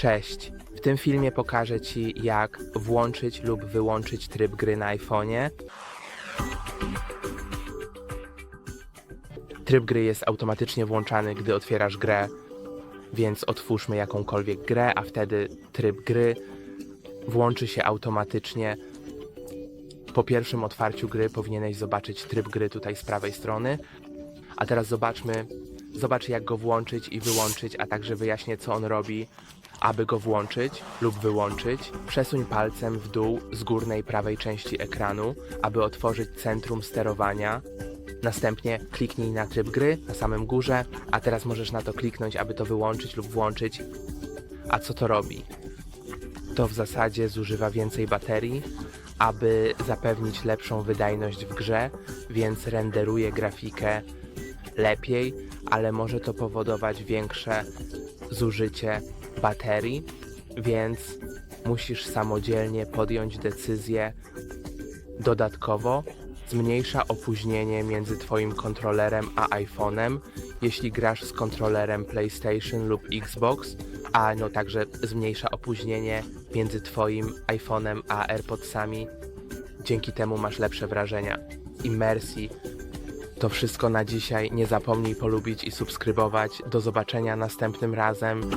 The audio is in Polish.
Cześć! W tym filmie pokażę Ci, jak włączyć lub wyłączyć tryb gry na iPhone'ie. Tryb gry jest automatycznie włączany, gdy otwierasz grę, więc otwórzmy jakąkolwiek grę, a wtedy tryb gry włączy się automatycznie. Po pierwszym otwarciu gry powinieneś zobaczyć tryb gry tutaj z prawej strony. A teraz zobaczmy, zobacz jak go włączyć i wyłączyć, a także wyjaśnię co on robi, aby go włączyć lub wyłączyć. Przesuń palcem w dół z górnej prawej części ekranu, aby otworzyć centrum sterowania. Następnie kliknij na tryb gry na samym górze, a teraz możesz na to kliknąć, aby to wyłączyć lub włączyć. A co to robi? To w zasadzie zużywa więcej baterii, aby zapewnić lepszą wydajność w grze, więc renderuje grafikę lepiej, ale może to powodować większe zużycie baterii, więc musisz samodzielnie podjąć decyzję. Dodatkowo zmniejsza opóźnienie między Twoim kontrolerem a iPhone'em, jeśli grasz z kontrolerem PlayStation lub Xbox, a no także zmniejsza opóźnienie między Twoim iPhone'em a AirPodsami. Dzięki temu masz lepsze wrażenia. Immersji. To wszystko na dzisiaj. Nie zapomnij polubić i subskrybować. Do zobaczenia następnym razem.